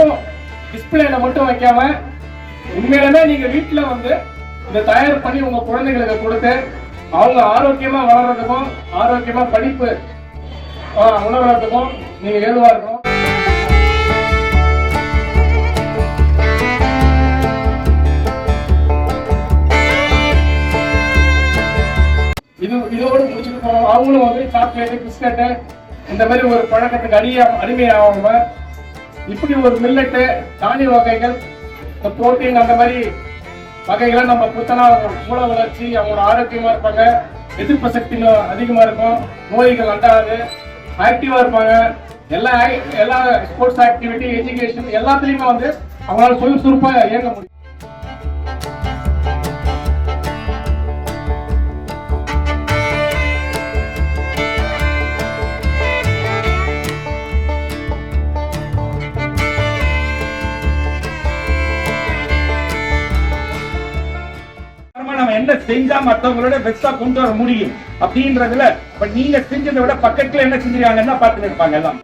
மட்டும் வைக்காம உண்மையிலுமே நீங்க வீட்டுல வந்து இதை தயார் பண்ணி உங்க குழந்தைகளுக்கு கொடுத்து அவங்க ஆரோக்கியமா வளர்றதுக்கும் ஆரோக்கியமா படிப்பு உணர்றதுக்கும் நீங்க ஏதுவா இருக்கும் இது இதோடு முடிச்சுட்டு போனோம் அவங்களும் வந்து சாக்லேட்டு பிஸ்கட்டு இந்த மாதிரி ஒரு பழக்கத்துக்கு அடிய அடிமையாகாம இப்படி ஒரு மில்லட்டு தானிய வகைகள் இந்த புரோட்டீன் அந்த மாதிரி வகைகளை நம்ம கொடுத்தனா அவங்களோட மூல வளர்ச்சி அவங்களோட ஆரோக்கியமா இருப்பாங்க எதிர்ப்பு சக்தி அதிகமா இருக்கும் நோய்கள் அண்டாது ஆக்டிவா இருப்பாங்க. எல்லா எல்லா ஸ்போர்ட்ஸ் ஆக்டிவிட்டி எஜுகேஷன் எல்லாத்துலயுமே வந்து அவங்களால சுறுசுறுப்பா இயங்க முடியும். நம்ம என்ன செஞ்சா மத்தவங்களோட பெஸ்டா கொண்டு வர முடியும் அப்படின்றதுல இப்ப நீங்க செஞ்சதை விட பக்கத்துல என்ன செஞ்சிருக்காங்கன்னா தான் பார்த்துட்டு இருப்பாங்க எல்லாம்.